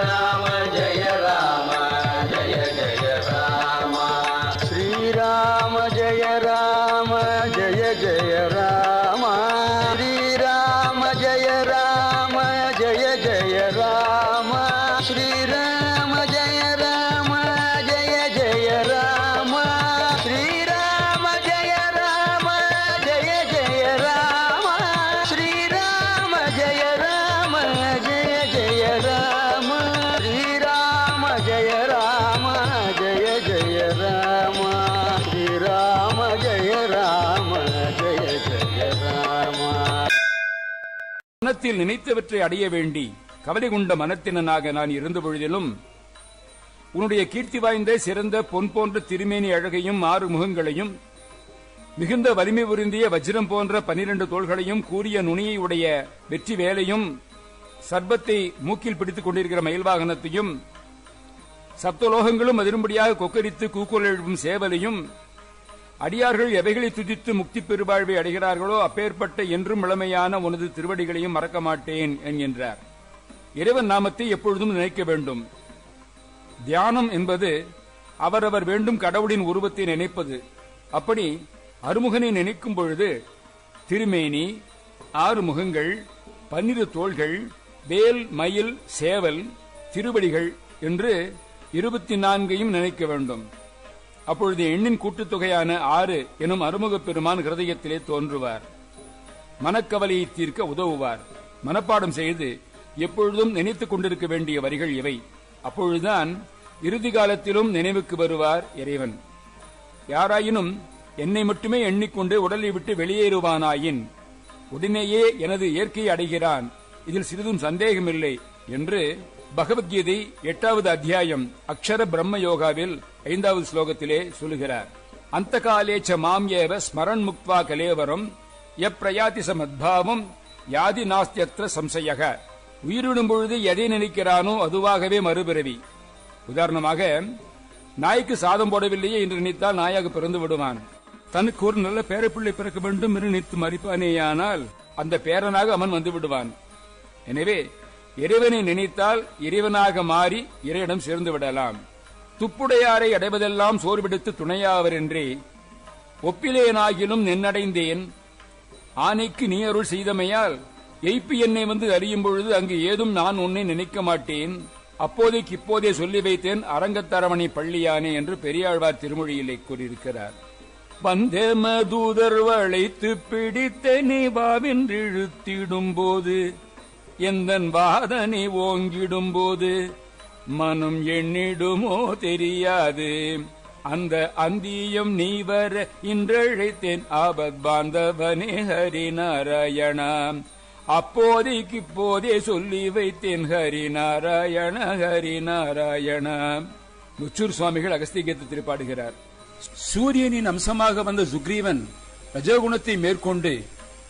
الله உலகத்தில் நினைத்தவற்றை அடைய வேண்டி கவலை கொண்ட மனத்தினனாக நான் இருந்த பொழுதிலும் உன்னுடைய கீர்த்தி வாய்ந்த சிறந்த பொன் போன்ற திருமேனி அழகையும் ஆறு முகங்களையும் மிகுந்த வலிமை பொருந்திய வஜ்ரம் போன்ற பனிரெண்டு தோள்களையும் கூறிய நுனியை உடைய வெற்றி வேலையும் சர்பத்தை மூக்கில் பிடித்துக் கொண்டிருக்கிற மயில் வாகனத்தையும் சப்தலோகங்களும் அதிரும்படியாக கொக்கரித்து கூக்குரல் எழுப்பும் சேவலையும் அடியார்கள் எவைகளை துதித்து முக்தி பெருவாழ்வை அடைகிறார்களோ அப்பேற்பட்ட என்றும் இளமையான உனது திருவடிகளையும் மறக்க மாட்டேன் என்கின்றார். இறைவன் நாமத்தை எப்பொழுதும் நினைக்க வேண்டும். தியானம் என்பது அவரவர் வேண்டும் கடவுளின் உருவத்தை நினைப்பது. அப்படி அருமுகனை நினைக்கும் பொழுது திருமேனி ஆறு முகங்கள் பன்னிரு தோள்கள் வேல் மயில் சேவல் திருவடிகள் என்று இருபத்தி நான்கையும் நினைக்க வேண்டும். அப்பொழுது எண்ணின் கூட்டுத்தொகையான ஆறு எனும் அருமுகப் பெருமான் ஹிருதயத்திலே தோன்றுவார். மனக்கவலையை தீர்க்க உதவுவார். மனப்பாடம் செய்து எப்பொழுதும் நினைத்துக் கொண்டிருக்க வேண்டிய வரிகள் இவை. அப்பொழுதுதான் இறுதி காலத்திலும் நினைவுக்கு வருவார் இறைவன். யாராயினும் என்னை மட்டுமே எண்ணிக்கொண்டு உடலை விட்டு வெளியேறுவானாயின் உடனேயே எனது இயற்கையை அடைகிறான். இதில் சிறிதும் சந்தேகமில்லை என்று பகவத்கீதை எட்டாவது அத்தியாயம் அக்ஷர பிரம்ம யோகாவில் ஐந்தாவது ஸ்லோகத்திலே சொல்லுகிறார். அந்த காலேச்ச மாம் ஏவ ஸ்மரன் முக்வா கலேவரம் எப்பிரயாதி சமத்பாவம் யாதி நாஸ்தியத்திர சம்சயக. உயிரிடும் பொழுது எதை நினைக்கிறானோ அதுவாகவே மறுபிறவி. உதாரணமாக நாய்க்கு சாதம் போடவில்லையே என்று நினைத்தால் நாயாக பிறந்து விடுவான். தனக்கு ஒரு நல்ல பேரப்பிள்ளை பிறக்க வேண்டும் என்று நினைத்து மறிப்பானேயானால் அந்த பேரனாக அவன் வந்து விடுவான். எனவே இறைவனை நினைத்தால் இறைவனாக மாறி இறையிடம் சேர்ந்து விடலாம். துப்புடையாரை அடைவதெல்லாம் சோர்வெடுத்து துணையாவர் என்றே ஒப்பிலேனாகிலும் நின்னடைந்தேன். ஆனைக்கு நீ அருள் செய்தமையால் எய்ப்பு என்னை வந்து அறியும் பொழுது அங்கு ஏதும் நான் உன்னை நினைக்க மாட்டேன். அப்போதைக்கு இப்போதே சொல்லி வைத்தேன் அரங்கத்தரவணை பள்ளியானே என்று பெரியாழ்வார் திருமொழியிலே கூறியிருக்கிறார். வந்தே மதூதர் வளைத்து பிடித்தனை வாவென்றிழுத்திடும் போது எந்தன் வாதனை ஓங்கிடும் போது மனம் எண்ணிடுமோ தெரியாது. அந்த அந்தியம் நீ வர இன்றழைத்தேன். ஆபத் பாந்தவனே ஹரிநாராயணா அப்போதைக்கு இப்போதே சொல்லி வைத்தேன். ஹரி நாராயண ஹரி முச்சூர் சுவாமிகள் அகஸ்தியகீதத்தில் பாடுகிறார் சூரியனின் அம்சமாக வந்த சுக்ரீவன் ரஜோகுணத்தை மேற்கொண்டு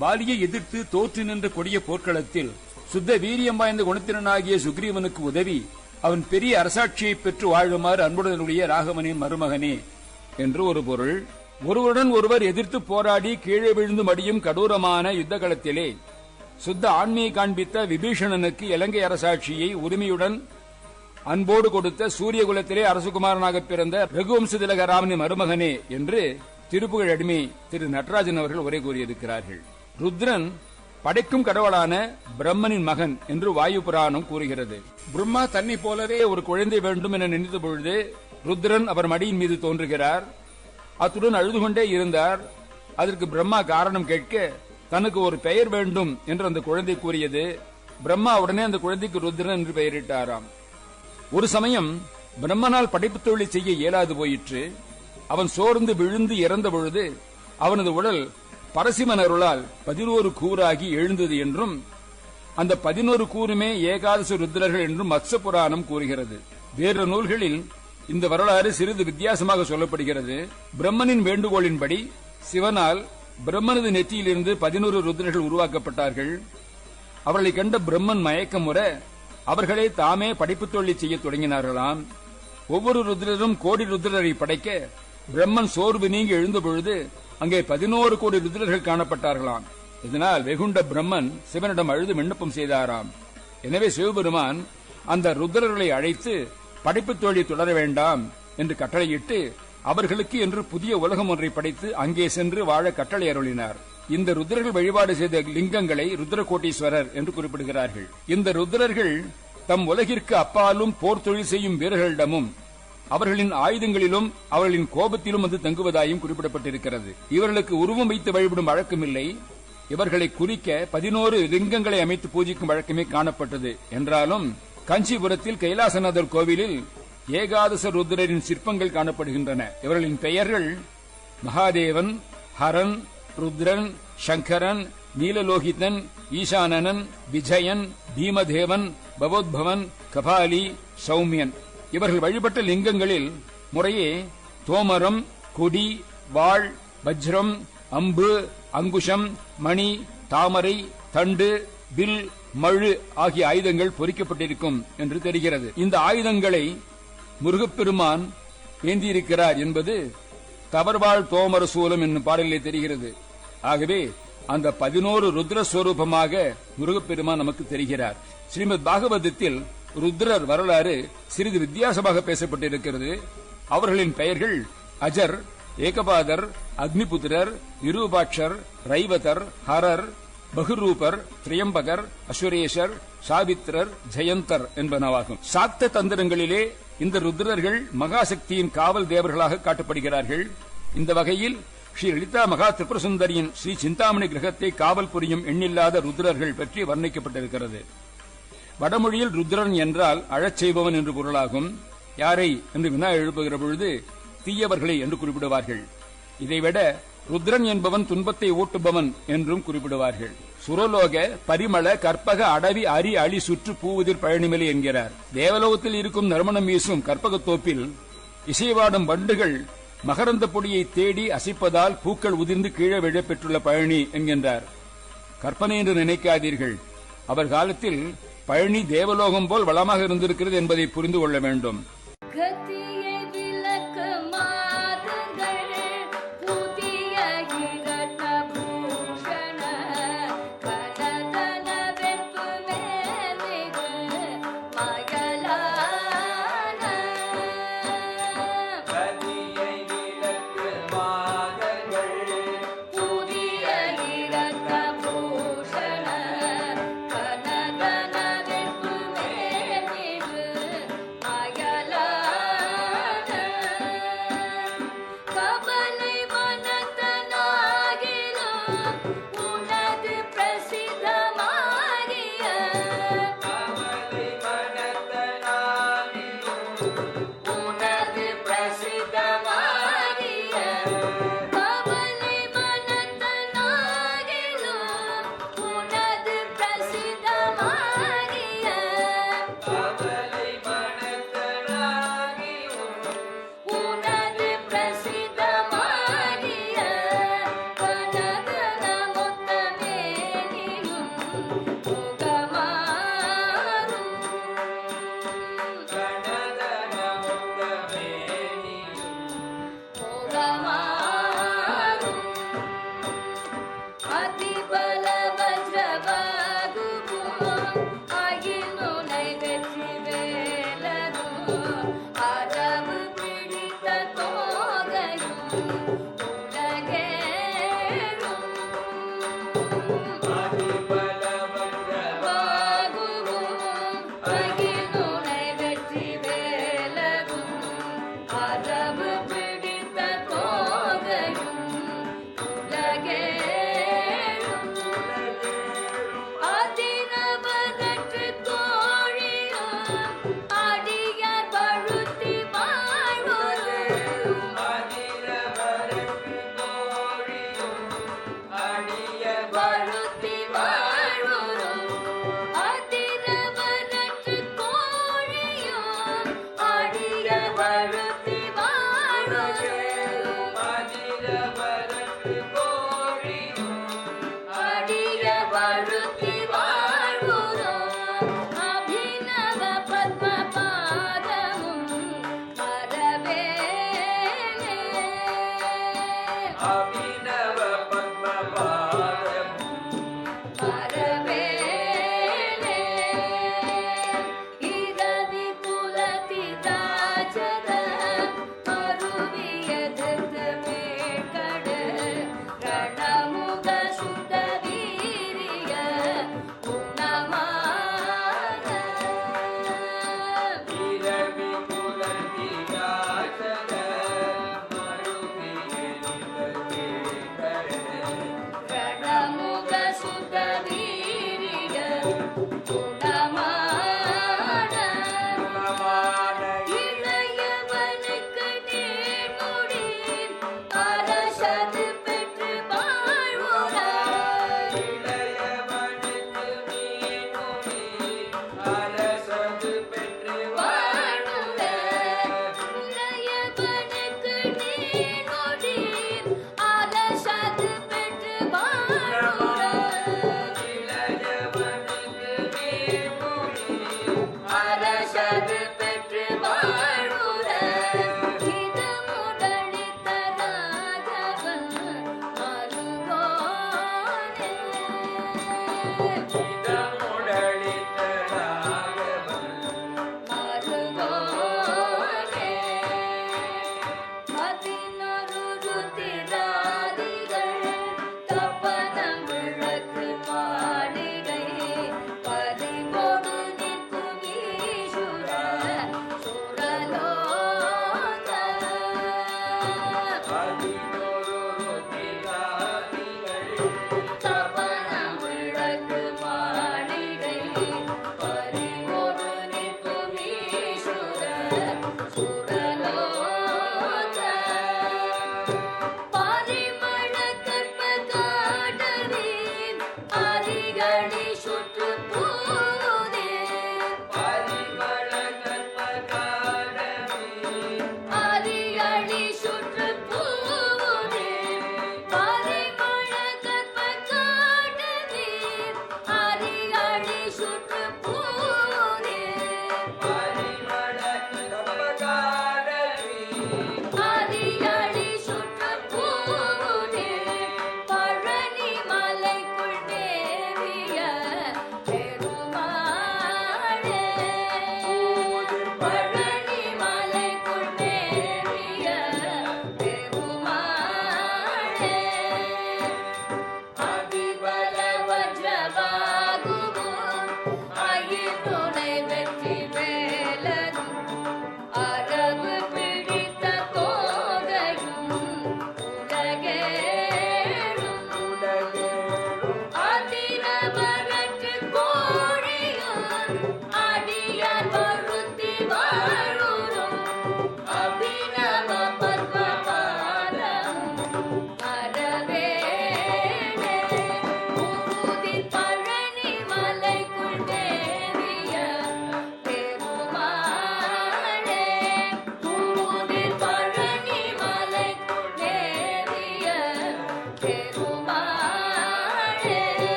வாலியை எதிர்த்து தோற்று நின்ற கொடிய போர்க்களத்தில் சுத்த வீரியம் வாய்ந்த குணத்தினனாகிய சுக்ரீவனுக்கு உதவி அவன் பெரிய அரசாட்சியை பெற்று வாழுமாறு அன்புடனுடைய ராகவனே மருமகனே என்று ஒரு பொருள் ஒருவருடன் ஒருவர் எதிர்த்து போராடி கீழே விழுந்து மடியும் கடூரமான யுத்த களத்திலே சுத்த ஆண்மையை காண்பித்த விபீஷணனுக்கு இலங்கை அரசாட்சியை உரிமையுடன் அன்போடு கொடுத்த சூரிய குலத்திலே அரசகுமாரனாக பிறந்த ரகுவம்ச திலக ராமனின் மருமகனே என்று திருப்புகழ் அடிமை திரு நடராஜன் அவர்கள் உரை கூறியிருக்கிறார்கள். ருத்ரன் படைக்கும் கடவுளான பிரம்மனின் மகன் என்று வாயு புராணம் கூறுகிறது. பிரம்மா தன்னை போலவே ஒரு குழந்தை வேண்டும் என நினைத்த பொழுது ருத்ரன் அவர் மடியின் மீது தோன்றுகிறார். அத்துடன் அழுது கொண்டே இருந்தார். அதற்கு பிரம்மா காரணம் கேட்க தனக்கு ஒரு பெயர் வேண்டும் என்று அந்த குழந்தை கூறியது. பிரம்மா உடனே அந்த குழந்தைக்கு ருத்ரன் என்று பெயரிட்டாராம். ஒரு சமயம் பிரம்மனால் படைப்பு தொழிலை செய்ய இயலாது போயிற்று. அவன் சோர்ந்து விழுந்து இறந்த பொழுது அவனது உடல் பரசிமனருளால் பதினோரு கூறாகி எழுந்தது என்றும் அந்த பதினோரு கூறுமே ஏகாதச ருத்ரர்கள் என்றும் மத்ச புராணம் கூறுகிறது. வேறு நூல்களில் இந்த வரலாறு சிறிது வித்தியாசமாக சொல்லப்படுகிறது. பிரம்மனின் வேண்டுகோளின்படி சிவனால் பிரம்மனது நெற்றியிலிருந்து பதினோரு ருத்ரர்கள் உருவாக்கப்பட்டார்கள். அவர்களை கண்ட பிரம்மன் மயக்கம் முற அவர்களே தாமே படைப்பு தொழில் செய்ய தொடங்கினார்களாம். ஒவ்வொரு ருத்ரரும் கோடி ருத்ரரை படைக்க பிரம்மன் சோர்வு நீங்கி எழுந்த பொழுது அங்கே பதினோரு கோடி ருதிரர்கள் காணப்பட்டார்களாம். இதனால் வெகுண்ட பிரம்மன் சிவனிடம் அழுது விண்ணப்பம் செய்தாராம். எனவே சிவபெருமான் அந்த ருத்ரர்களை அழைத்து படைப்பு தொழில் தொடர வேண்டாம் என்று கட்டளையிட்டு அவர்களுக்கு என்று புதிய உலகம் ஒன்றை படைத்து அங்கே சென்று வாழ கட்டளை அருளினார். இந்த ருத்ரர்கள் வழிபாடு செய்த லிங்கங்களை ருத்ரகோட்டீஸ்வரர் என்று குறிப்பிடுகிறார்கள். இந்த ருத்ரர்கள் தம் உலகிற்கு அப்பாலும் போர் தொழில் செய்யும் வீரர்களிடமும் அவர்களின் ஆயுதங்களிலும் அவர்களின் கோபத்திலும் வந்து தங்குவதாயும் குறிப்பிடப்பட்டிருக்கிறது. இவர்களுக்கு உருவம் வைத்து வழிபடும் வழக்கமில்லை. இவர்களை குறிக்க பதினோரு லிங்கங்களை அமைத்து பூஜிக்கும் வழக்கமே காணப்பட்டது. என்றாலும் காஞ்சிபுரத்தில் கைலாசநாதர் கோவிலில் ஏகாதச ருத்ரரின் சிற்பங்கள் காணப்படுகின்றன. இவர்களின் பெயர்கள் மகாதேவன் ஹரன் ருத்ரன் சங்கரன் நீலலோகிதன் ஈசானனன் விஜயன் பீமதேவன் பவோத்பவன் கபாலி சௌமியன். இவர்கள் வழிபட்ட லிங்கங்களில் முறையே தோமரம் கொடி வாழ் வஜ்ரம் அம்பு அங்குஷம் மணி தாமரை தண்டு வில் மழு ஆகிய ஆயுதங்கள் பொறிக்கப்பட்டிருக்கும் என்று தெரிகிறது. இந்த ஆயுதங்களை முருகப்பெருமான் ஏந்தியிருக்கிறார் என்பது தவறுவாழ் தோமர சூலம் என்னும் பாடலிலே தெரிகிறது. ஆகவே அந்த பதினோரு ருத்ரஸ்வரூபமாக முருகப்பெருமான் நமக்கு தெரிகிறார். ஸ்ரீமத் பாகவதத்தில் ருத்ரர் வரலாறு சிறிது வித்தியாசமாக பேசப்பட்டிருக்கிறது. அவர்களின் பெயர்கள் அஜர் ஏகபாதர் அக்னிபுத்திரர் விரூபாட்சர் ரைவதர் ஹரர் பகுரூபர் திரியம்பகர் அஸ்வரேஷர் சாவித்திரர் ஜெயந்தர் என்பனவாகும். சாக்த தந்திரங்களிலே இந்த ருத்ரர்கள் மகாசக்தியின் காவல் தேவர்களாக காட்டப்படுகிறார்கள். இந்த வகையில் ஸ்ரீ லலிதா மகா திரிபுரசுந்தரியின் ஸ்ரீ சிந்தாமணி கிரகத்தை காவல் புரியும் எண்ணில்லாத ருத்ரர்கள் பற்றி வர்ணிக்கப்பட்டிருக்கிறது. வடமொழியில் ருத்ரன் என்றால் அழச் செய்பவன் என்று பொருளாகும். யாரை என்று வினா எழுப்புகிற பொழுது தீயவர்களை என்று குறிப்பிடுவார்கள். இதைவிட ருத்ரன் என்பவன் துன்பத்தை ஊட்டுபவன் என்றும் குறிப்பிடுவார்கள். சுரலோக பரிமள கற்பக அடவி அரி அழி சுற்று பூவுதிர் பழனிமலை என்கிறார். தேவலோகத்தில் இருக்கும் நறுமணம் வீசும் கற்பகத்தோப்பில் இசைவாடும் வண்டுகள் மகரந்த பொடியை தேடி அசைப்பதால் பூக்கள் உதிர்ந்து கீழே விழப்பெற்றுள்ள பழனி என்கின்றார். கற்பனை என்று நினைக்காதீர்கள். அவர் காலத்தில் பழனி தேவலோகம் போல் வளமாக இருந்திருக்கிறது என்பதை புரிந்து கொள்ள வேண்டும்.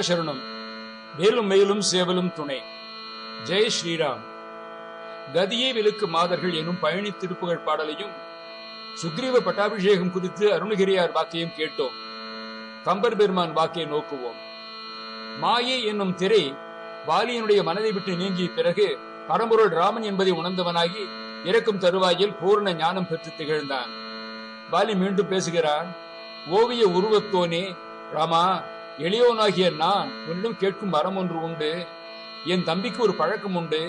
முருகாசரணம் வேலும் மேலும் சேவலும் துணை. ஜெய் ஸ்ரீராம். கதியே விலுக்கு மாதர்கள் எனும் பயணி திருப்புகழ் பாடலையும் சுக்ரீவ பட்டாபிஷேகம் குறித்து அருணகிரியார் வாக்கையும் கேட்டோம். கம்பர் பெருமான் வாக்கை நோக்குவோம். மாயை என்னும் திரை வாலியனுடைய மனதை விட்டு நீங்கிய பிறகு பரம்பொருள் ராமன் என்பதை உணர்ந்தவனாகி இறக்கும் தருவாயில் பூர்ண ஞானம் பெற்று திகழ்ந்தான். வாலி மீண்டும் பேசுகிறான் ஓவிய உருவத்தோனே ராமா எளியோனாகிய நான் உன்னிடம் கேட்கும் வரம் ஒன்று உண்டு. என் தம்பிக்கு ஒரு பழக்கம் உண்டு.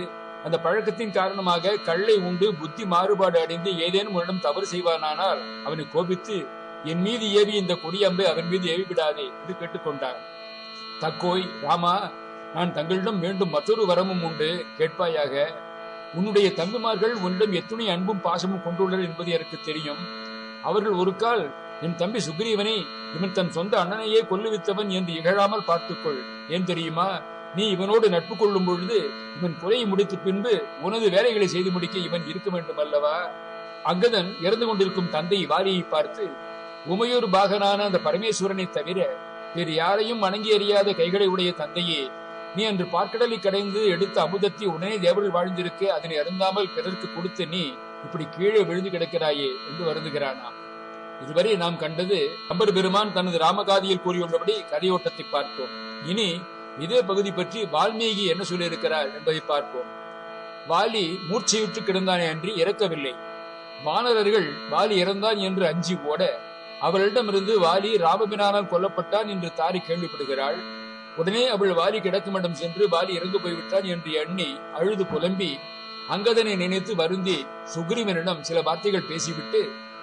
அந்த பழக்கத்தின் காரணமாக கள்ளை உண்டு புத்தி மாறுபாடு அடைந்து ஏதேனும் உன்னிடம் தவறு செய்வானானால் அவனை கோபித்து என் மீது ஏவி இந்த கொடியம்பை அவன் மீது ஏவி விடாதே என்று கேட்டுக்கொண்டார் தக்கோய் ராமா நான் தங்களிடம் வேண்டும் மற்றொரு வரமும் உண்டு. கேட்பாயாக உன்னுடைய தம்பிமார்கள் உன்னிடம் எத்துணை அன்பும் பாசமும் கொண்டுள்ளனர் என்பது எனக்கு தெரியும். அவர்கள் ஒரு கால் என் தம்பி சுக்ரீவனை இவன் தன் சொந்த அண்ணனையே கொல்லுவித்தவன் என்று இகழாமல் பார்த்துக்கொள். ஏன் தெரியுமா? நீ இவனோடு நட்பு கொள்ளும் பொழுது இவன் கொலையை முடித்த பின்பு உனது வேலைகளை செய்து முடிக்க இவன் இருக்க வேண்டும் அல்லவா அங்கதன் இறந்து கொண்டிருக்கும் தந்தை வாரியை பார்த்து உமையூர் பாகனான அந்த பரமேஸ்வரனை தவிர வேறு யாரையும் வணங்கி அறியாத கைகளை உடைய தந்தையே நீ அன்று பார்க்கடலை கடைந்து எடுத்த அமுதத்தை உடனே தேவர்கள் வாழ்ந்திருக்க அதனை அருந்தாமல் பிறருக்கு கொடுத்த நீ இப்படி கீழே விழுந்து கிடக்கிறாயே என்று வருந்துகிறானாம். இதுவரை நாம் கண்டது கம்பர் பெருமான் தனது ராமகாதியில் கூறியுள்ளபடி கதையோட்டத்தை பார்ப்போம். இனி இதே பகுதி பற்றி வால்மீகி என்ன சொல்லியிருக்கிறார் என்பதை பார்ப்போம். வாலி மூர்ச்சையுற்று கிடந்தானே அன்றி இறக்கவில்லை. வானரர்கள் வாலி இறந்தான் என்று அஞ்சி ஓட அவளிடமிருந்து வாலி ராமபினானால் கொல்லப்பட்டான் என்று தாரி கேள்விப்படுகிறாள். உடனே அவள் வாலி கிடக்குமிடம் சென்று வாலி இறந்து போய்விட்டான் என்று எண்ணி அழுது புலம்பி அங்கதனை நினைத்து வருந்தி சுக்ரீவனிடம் சில வார்த்தைகள் பேசிவிட்டு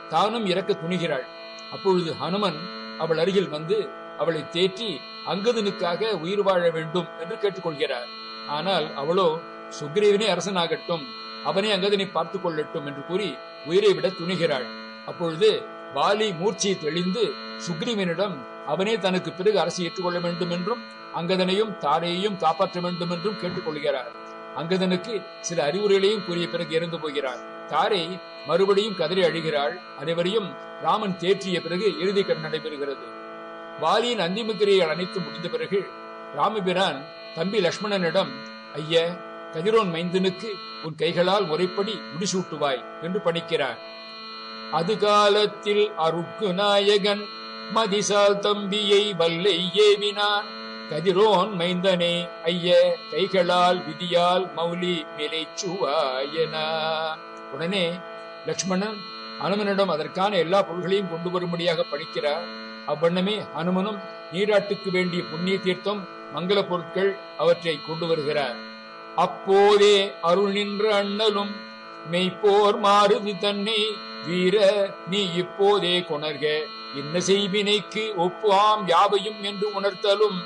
தானும் இறக்க துணிகிறாள். அப்பொழுது ஹனுமன் அவள் அருகில் வந்து அவளை தேற்றி அங்கதனுக்காக உயிர் வாழ வேண்டும் என்று கேட்டுக்கொள்கிறார். ஆனால் அவளோ சுக்ரீவனே அரசனாகட்டும் அவனே அங்கதனை பார்த்துக் கொள்ளட்டும் என்று கூறி உயிரை விட துணிகிறாள். அப்பொழுது வாலி மூர்ச்சியை தெளிந்து சுக்ரீவனிடம் அவனே தனக்கு பிறகு அரசு ஏற்றுக்கொள்ள வேண்டும் என்றும் அங்கதனையும் தாரையையும் காப்பாற்ற வேண்டும் என்றும் கேட்டுக்கொள்கிறார். அங்கதனுக்கு சில அறிவுரைகளையும் கூறிய பிறகு இறந்து போகிறார். தாரை மறுபடியும் கதறி அழுகிறாள். அனைவரையும் ராமன் தேற்றிய பிறகு இறுதி கண் நடைபெறுகிறது. வாலியின் அந்திமுத்திரையை அணைத்து முடிந்த பிறகு ராமபிரான் தம்பி லக்ஷ்மணனிடம் ஐய கதிரோன் மைந்தனுக்கு உன் கைகளால் முறைப்படி முடிசூட்டுவாய் என்று பணிக்கிறார். அது காலத்தில் அருட்கு நாயகன் மதிசால் தம்பியை வல்லை ஏவினான். கதிரோன் மைந்தனே ஐய கைகளால் விதியால் மௌலி மிலைச்சுவாயனா உடனே லட்சுமணன் அனுமனிடம் அதற்கான எல்லா பொருள்களையும் கொண்டு வரும்படியாக பணிக்கிறார். அவ்வண்ணமே அனுமனும் நீராட்டுக்கு வேண்டிய புண்ணிய தீர்த்தம் மங்கள பொருட்கள் அவற்றை கொண்டு வருகிறார். அப்போதே அருள் நின்ற அண்ணலும் மெய்ப்போர் மாறுதி தன்னை வீர நீ இப்போதே கொணர்க. என்ன செய்வினைக்கு ஒப்புவாம் யாவையும் என்று உணர்த்தலும்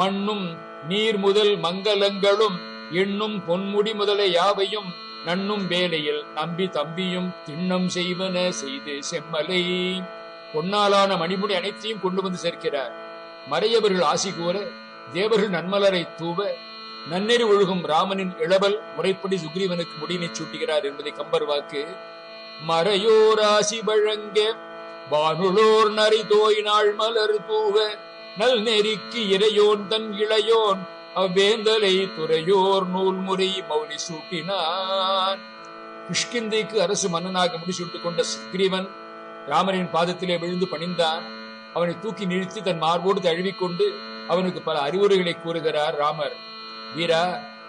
மண்ணும் நீர் முதல் மங்களங்களும் எண்ணும் பொன்முடி முதல யாவையும் நன்னும் வேலையில் நம்பி தம்பியும் திண்ணம் செய்வன செய்து செம்மலை. பொன்னாலான மணிமுடி அனைத்தையும் கொண்டு வந்து சேர்க்கிறார். மறையவர்கள் ஆசி கூற தேவர்கள் நன்மலரை தூவ நன்னெறி ஒழுகும் ராமனின் இளவல் முறைப்படி சுக்ரீவனுக்கு முடியினை சூட்டுகிறார் என்பதை கம்பர் வாக்கு. மறையோர் ஆசி வழங்க வானுளோர் நரி தோய் நாள் மலர் தூவ நல் நெறிக்கு இறையோன் தன் இளையோன் அவ்வேந்தலை துறையோர் நூல்முறை மௌலி சூட்டினான் கிஷ்கிந்தைக்கு அரசு மன்னனாக முடிசூட்டுக் கொண்ட சுக்ரீவன் ராமனின் பாதத்திலே விழுந்து பணிந்தான். அவனை தூக்கி நிறுத்தி தன் மார்போடு தழுவிக்கொண்டு அவனுக்கு பல அறிவுரைகளை கூறுகிறார் ராமர். வீரா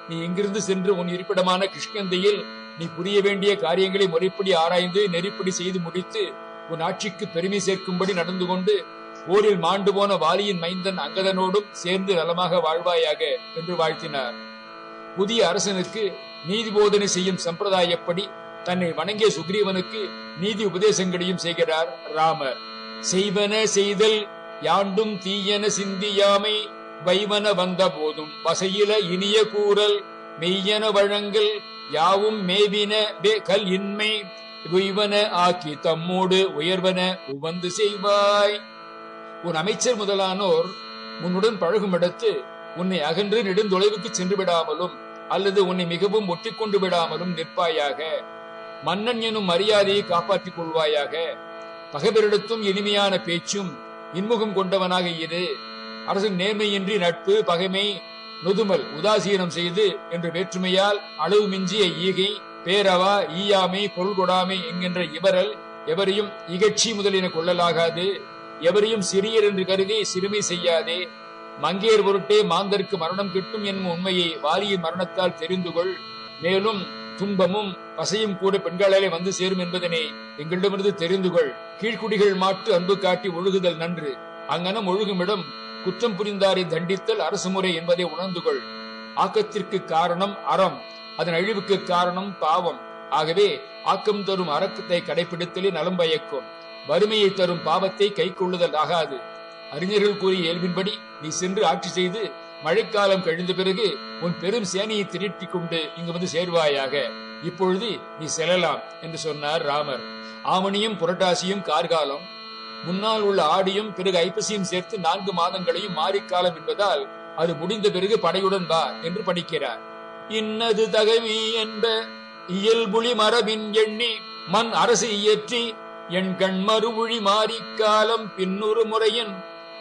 நீ இங்கிருந்து சென்று உன் இருப்பிடமான கிருஷ்ணந்தையில் நீ புரிய வேண்டிய காரியங்களை முறைப்படி ஆராய்ந்து நெறிப்படி செய்து முடித்து உன் ஆட்சிக்கு பெருமை சேர்க்கும்படி நடந்து கொண்டு போரில் மாண்டு போன வாலியின் மைந்தன் அங்கதனோடும் சேர்ந்து நலமாக வாழ்வாயாக என்று வாழ்த்தினார். புதிய அரசனுக்கு நீதி போதனை செய்யும் சம்பிரதாயப்படி தன்னை வணங்கிய சுக்ரீவனுக்கு நீதி உபதேசங்களையும் செய்கிறார் ராமர். செய்வன செய்தல் யாண்டும் தீயன சிந்தியாமை வைவன வந்த போதும் வசையில இனிய கூறல் மெய்யன வழங்கல் யாவும் மேவின வே- கல் இன்மை. உய்வன ஆக்கி தம்மோடு உயர்வன உவந்து செய்வாய். உன் அமைச்சர் முதலானோர் உன்னுடன் பழகும் இடத்து உன்னை அகன்று நெடுந்தொலைவுக்கு சென்று விடாமலும் அல்லது உன்னை மிகவும் ஒட்டி கொண்டு விடாமலும் நிற்பாயாக. மன்னன் எனும் மரியாதையை காப்பாற்றிக் கொள்வாயாக. பகைவரிடத்தும் இனிமையான பேச்சும் இன்முகம் கொண்டவனாக இரு. அரசு நேர்மையின்றி நட்பு பகைமை நொதுமல் உதாசீனம் செய்து என்ற வேற்றுமையால் அளவு மிஞ்சிய ஈகை பேரவா ஈயாமை பொருள் கொடாமை என்கின்ற இவரல் எவரையும் இகழ்ச்சி முதலின கொள்ளலாகாது. எவரையும் சிறியர் என்று கருதி சிறுமை செய்யாதே. மங்கையர் பொருட்டே மாந்தருக்கு மரணம் கிட்டும் என்னும் உண்மையை வாலியின் மரணத்தால் தெரிந்து கொள். மேலும் துன்பமும் பசையும் கூட பெண்களாலே வந்து சேரும் என்பதனை எங்களிடமிருந்து தெரிந்து கொள். கீழ்க்குடிகள் மாட்டு அன்பு காட்டி ஒழுகுதல் நன்று. அங்கனம் ஒழுகுமிடம் குற்றம் புரிந்தாரை தண்டித்தல் அரசு முறை என்பதை உணர்ந்து கொள். ஆக்கத்திற்கு காரணம் அறம் அதன் அழிவுக்கு காரணம் பாவம். ஆகவே ஆக்கம் தரும் அரக்கத்தை கடைபிடித்தலே நலம் பயக்கும். வறுமையை தரும் பாவத்தை கை கொள்ளுதல் ஆகாது அறிஞர்கள் கூறிய இயல்பின்படி நீ சென்று ஆட்சி செய்து மழைக்காலம் கழிந்த பிறகு உன் பெரும் சேனையை திரட்டி கொண்டு இங்கு வந்து சேர்வாயாக. இப்பொழுது நீ செல்லலாம் என்று சொன்னார் ராமர். ஆவணியும் புரட்டாசியும் கார்காலம். முன்னால் உள்ள ஆடியும் பிறகு ஐப்பசியும் சேர்த்து நான்கு மாதங்களையும் மாறிக்காலம் என்பதால் அது முடிந்த பிறகு படையுடன் வா என்று படிக்கிறார். இன்னது தகவி என்ப இயல்புலி மரபின் எண்ணி மண் அரசு இயற்றி என் கண் மறுமொழி மாறிக்காலம் பின்னொரு முறையின்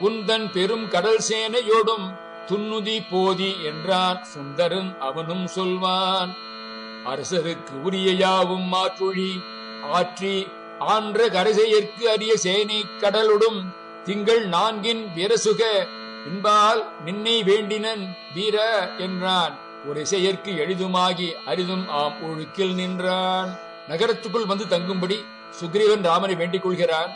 உந்தன் பெரும் கடல் சேனையோடும் துன்னுதி போதி என்றான் சுந்தரன் அவனும் சொல்வான். அரசருக்கு உரிய யாவும் மாற்றொழி ஆற்றி ஆன்ற கரைசையற்கு அரிய சேனை கடலுடும் திங்கள் நான்கின் வீரசுக இன்பால் நின்னை வேண்டினன் வீர என்றான். ஒரு செயற்கு எளிதுமாகி அரிதும் ஆம் ஒழுக்கில் நின்றான். நகரத்துக்குள் வந்து தங்கும்படி சுக்ரீவன் ராமனை வேண்டிக் கொள்கிறான்.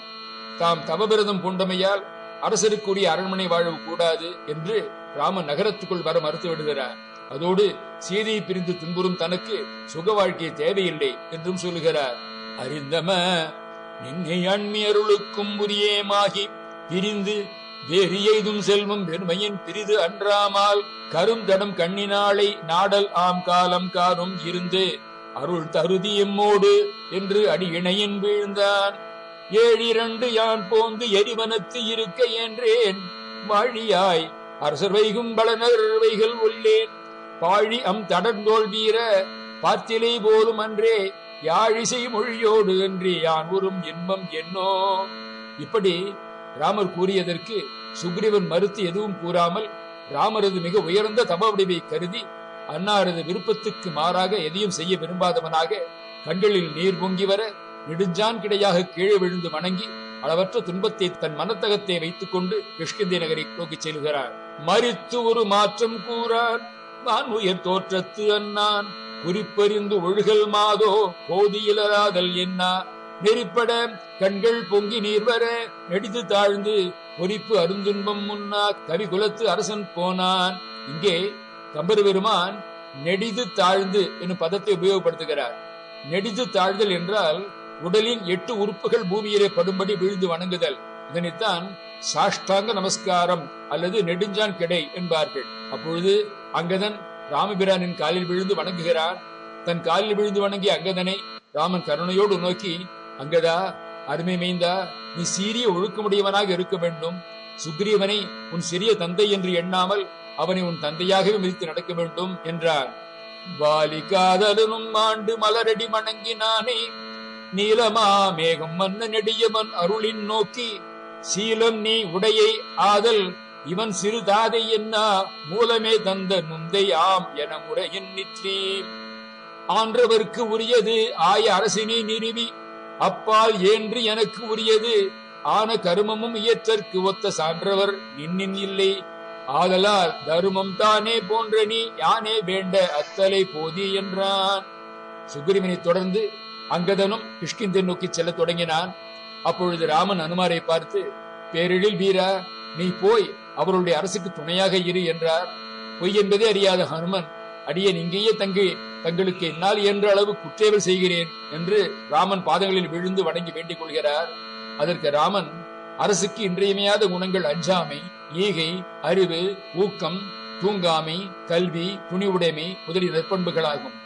தாம் தவபிரதம் பூண்டமையால் அரசருக்குரிய அரண்மனை வாழ்வு கூடாது என்று ராமன் நகரத்துக்குள் வர மறுத்து விடுகிறார். அதோடு சீதையை பிரிந்து துன்புறும் தனக்கு சுக வாழ்க்கை தேவையில்லை என்றும் சொல்லுகிறார் அறிந்தம நின்னை அண்மியருளுக்கும் உரியேமாகி பிரிந்து வேறு எய்தும் செல்வம் பெருமையின் பிரிது அன்றாமால் கருந்தடம் கண்ணினாளை நாடல் ஆம் காலம் காரும் இருந்து அருள் தருதி எம்மோடு என்று அடி இணையின் வீழ்ந்தான் ஏழிரண்டு யான் போந்து எரிவனத்து இருக்க என்றேன். வாழியாய் அரசர் வைகும் பலனர் வைகள் உள்ளேன். பாழி அம் தடந்தோல் வீர பார்த்திலை போதும் அன்றே யாழிசை மொழியோடு என்று யான் உறும் இன்பம் என்னோ? இப்படி ராமர் கூறியதற்கு சுக்ரீவன் மறுத்து எதுவும் கூறாமல் ராமரது மிக உயர்ந்த தப வடிவை கருதி அன்னாரது விருப்பத்துக்கு மாறாக எதையும் செய்ய விரும்பாதவனாக கண்களில் நீர் பொங்கி வர நெடுஞ்சான் கிடையாக கீழே விழுந்து வணங்கி அளவற்ற துன்பத்தை தன் மனத்தகத்தை வைத்துக் கொண்டு கிஷ்கிந்தி நகரை நோக்கிச் செல்கிறார். மறித்து ஒரு மாற்றம் கூறார். நான் உயர் தோற்றத்து அண்ணான் குறிப்பறிந்து ஒழுகல் மாதோ போதியிலராதல் என்னா. நெறிப்பட கண்கள் பொங்கி நீர் வர நெடிது தாழ்ந்து பொறிப்பு அருந்துன்பம் முன்னா கவி குலத்து அரசன் போனான். இங்கே கம்பர் பெருமான் நெடிது தாழ்ந்து என்னும் பதத்தை உபயோகப்படுத்துகிறார். நெடிது தாழ்தல் என்றால் உடலின் எட்டு உறுப்புகள் பூமியிலே படும்படி விழுந்து வணங்குதல். இதனைத்தான் சாஷ்டாங்க நமஸ்காரம் அல்லது நெடுஞ்சான் கிடை என்பார்கள். அப்பொழுது அங்கதன் ராமபிரானின் காலில் விழுந்து வணங்குகிறான் தன் காலில் விழுந்து வணங்கிய அங்கதனை ராமன் கருணையோடு நோக்கி அங்கதா அருமை மைந்தா நீ சீரிய ஒழுக்கமுடையவனாக இருக்க வேண்டும். சுக்ரீவனை உன் சிறிய தந்தை என்று எண்ணாமல் அவனை உன் தந்தையாகவே மதித்து நடக்க வேண்டும் என்றார். வாலிகாதலனும் ஆண்டு மலரடி மணங்கினானே நீலமா மேகம் மன்ன நெடியவன் அருளின் நோக்கி சீலம் நீ உடையை ஆதல் இவன் சிறு தாதை என்ன மூலமே தந்த நுந்தை ஆம் என முறையின் நிற்றே. ஆன்றவர்க்கு உரியது ஆய அரசினை நிறுவி அப்பால் ஏன்று எனக்கு உரியது ஆன கருமமும் இயற்றற்கு ஒத்த சான்றவர் நின்னின் இல்லை. ஆதலால் தருமம் தானே போன்ற நீ யானே வேண்ட அத்தலை போதி என்றான். சுக்ரீவனை தொடர்ந்து அங்கதனும் கிஷ்கிந்தை நோக்கி செல்லத் தொடங்கினான். அப்பொழுது ராமன் அனுமாரை பார்த்து பேரிழில் வீரா நீ போய் அவருடைய அரசுக்கு துணையாக இரு என்றார். பொய் என்பதே அறியாத ஹனுமன் அடியேன் இங்கேயே தங்கி தங்களுக்கு என்னால் என்ற அளவு குற்றேவல் செய்கிறேன் என்று ராமன் பாதங்களில் விழுந்து வணங்கி வேண்டிக் கொள்கிறார். அதற்கு ராமன் அரசுக்கு இன்றியமையாத குணங்கள் அஞ்சாமை ஈகை அறிவு ஊக்கம் தூங்காமை கல்வி துணிவுடைமை முதலிய நற்பண்புகளாகும்.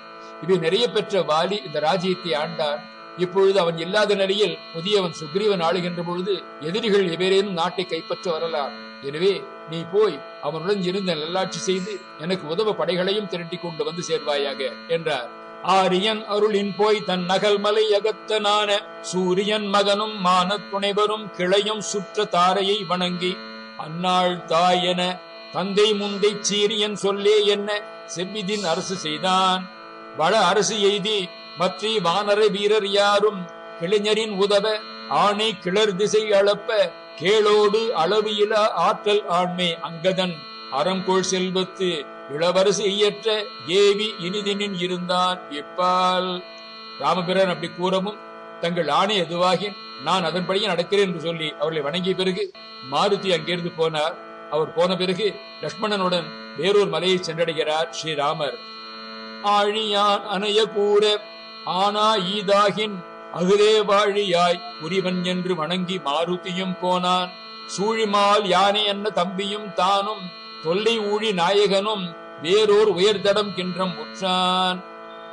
இது நிறைய பெற்ற வாலி இந்த ராஜ்யத்தை ஆண்டான் இப்பொழுது அவன் இல்லாத நிலையில் புதியவன் சுக்ரீவன் ஆளுகின்ற பொழுது எதிரிகள் எவரேனும் நாட்டை கைப்பற்ற வரலாம். எனவே நீ போய் அவனுடன் இருந்து நல்லாட்சி செய்து எனக்கு உதவ படைகளையும் திரட்டி கொண்டு வந்து சேர்வாயாக என்றார். ஆரியன் அருளின் போய் தன் நகல் மலை அகத்தனான சூரியன் மகனும் மானத் துணைவரும் கிளையும் சுற்ற தாரையை வணங்கி அன்னாள் தாய் என தந்தை முந்தை சீரியன் சொல்லே என்ன செவ்விதின் அரசு செய்தான். வள அரசு எய்தி மற்றி வானர வீரர் யாரும் கிளைஞரின் உதவ ஆணை கிளர் திசை அளப்ப கேளோடு அளவு இல ஆற்றல் ஆண்மை அங்கதன் அறங்கோள் செல்வத்து இளவரசு இயற்ற ஏவி இனிதினின் இருந்தான் எப்பால் ராமபிரான் அப்படி கூறவும் தங்கள் ஆணை எதுவாகின்? நான் அதன்படியே நடக்கிறேன் என்று சொல்லி அவர்களை வணங்கிய பிறகு மாருதி அங்கிருந்து போனார். அவர் போன பிறகு லட்சுமணனுடன் வேறொரு மலையை சென்றடைகிறார் ஸ்ரீராமர். ஆழியான் அணைய கூற ஆனா ஈதாகின் அகுதே வாழியாய் புரிவன் என்று வணங்கி மாருதியும் போனான். சூழிமால் யானை என்ன தம்பியும் தானும் தொல்லை ஊழி நாயகனும் வேறோர் உயர்தடம் கின்றம் உற்றான்.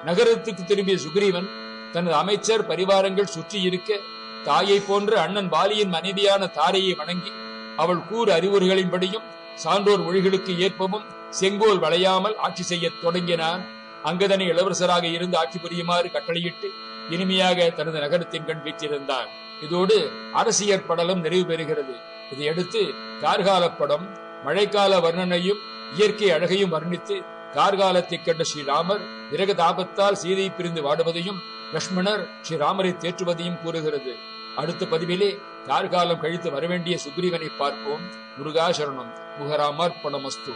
நகரத்துக்கு திரும்பிய சுக்ரீவன் தனது அமைச்சர் பரிவாரங்கள் சுற்றி இருக்க தாயை போன்ற அண்ணன் பாலியின் மனைவியான தாரையை வணங்கி அவள் கூறு அறிவுரைகளின்படியும் சான்றோர் மொழிகளுக்கு ஏற்பவும் செங்கோல் வளையாமல் ஆட்சி செய்யத் தொடங்கினான். அங்கதனை இளவரசராக இருந்து ஆட்சி புரியுமாறு கட்டளையிட்டு இனிமையாக தனது நகரத்தின் கண் வீற்றிருந்தான். இதோடு அரசியற் படலம் நிறைவு பெறுகிறது. இதையடுத்து கார்கால படம் மழைக்கால வர்ணனையும் இயற்கை அழகையும் வர்ணித்து கார்காலத்தை கண்ட ஸ்ரீராமர் விரக தாபத்தால் சீதை பிரிந்து வாடுவதையும் லக்ஷ்மணர் ஸ்ரீராமரை தேற்றுவதையும் கூறுகிறது. அடுத்த பதிவிலே கார்காலம் கழித்து வரவேண்டிய சுக்ரீவனை பார்ப்போம். முருகாசரணம். முகராமர்ப்பணமஸ்து.